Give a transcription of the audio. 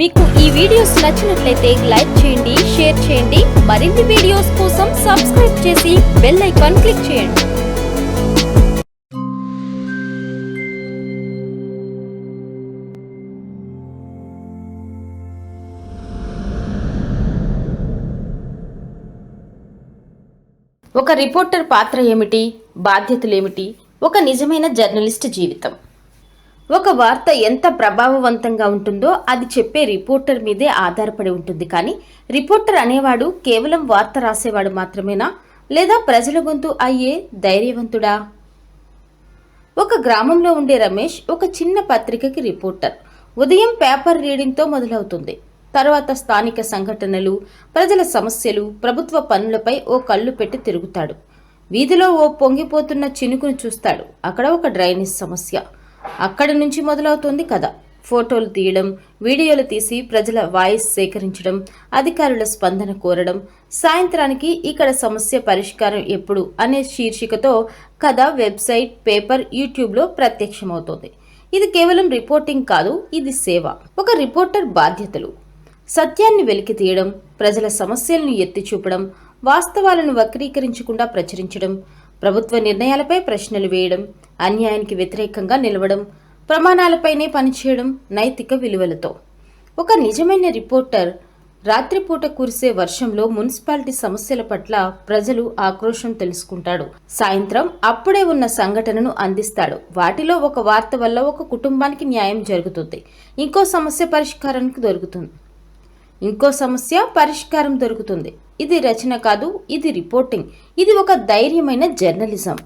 మీకు ఈ వీడియోస్ నచ్చినట్లయితే లైక్ చేయండి షేర్ చేయండి. మరిన్ని వీడియోస్ కోసం సబ్స్క్రైబ్ చేసి బెల్ ఐకాన్ క్లిక్ చేయండి. ఒక రిపోర్టర్ పాత్ర ఏమిటి? బాధ్యతలేమిటి? ఒక నిజమైన జర్నలిస్ట్ జీవితం. ఒక వార్త ఎంత ప్రభావవంతంగా ఉంటుందో అది చెప్పే రిపోర్టర్ మీదే ఆధారపడి ఉంటుంది. కానీ రిపోర్టర్ అనేవాడు కేవలం వార్త రాసేవాడు మాత్రమేనా? లేదా ప్రజల గొంతు అయ్యే ధైర్యవంతుడా? ఒక గ్రామంలో ఉండే రమేష్ ఒక చిన్న పత్రికకి రిపోర్టర్. ఉదయం పేపర్ రీడింగ్తో మొదలవుతుంది. తర్వాత స్థానిక సంఘటనలు ప్రజల సమస్యలు ప్రభుత్వ పనులపై ఓ కళ్ళు పెట్టి తిరుగుతాడు. వీధిలో ఓ పొంగిపోతున్న చినుకును చూస్తాడు. అక్కడ ఒక డ్రైనేజ్ సమస్య. అక్కడి నుంచి మొదలవుతుంది కథ. ఫోటోలు తీయడం వీడియోలు తీసి ప్రజల వాయిస్ సేకరించడం అధికారుల స్పందన కోరడం సాయంత్రానికి ఇక్కడ సమస్య పరిష్కారం ఎప్పుడు అనే శీర్షికతో కథ వెబ్సైట్ పేపర్ యూట్యూబ్లో ప్రత్యక్షమవుతోంది. ఇది కేవలం రిపోర్టింగ్ కాదు ఇది సేవ. ఒక రిపోర్టర్ బాధ్యతలు. సత్యాన్ని వెలికి తీయడం ప్రజల సమస్యలను ఎత్తి చూపడం వాస్తవాలను వక్రీకరించకుండా ప్రచురించడం ప్రభుత్వ నిర్ణయాలపై ప్రశ్నలు వేయడం అన్యాయానికి వ్యతిరేకంగా నిలవడం ప్రమాణాలపైనే పనిచేయడం నైతిక విలువలతో. ఒక నిజమైన రిపోర్టర్ రాత్రిపూట కురిసే వర్షంలో మున్సిపాలిటీ సమస్యల పట్ల ప్రజలు ఆక్రోశం తెలుసుకుంటాడు. సాయంత్రం అప్పుడే ఉన్న సంఘటనను అందిస్తాడు. వాటిలో ఒక వార్త వల్ల ఒక కుటుంబానికి న్యాయం జరుగుతుంది. ఇంకో సమస్య పరిష్కారానికి దొరుకుతుంది. ఇంకో సమస్య పరిష్కారం దొరుకుతుంది. ఇది రచన కాదు ఇది రిపోర్టింగ్. ఇది ఒక ధైర్యమైన జర్నలిజం.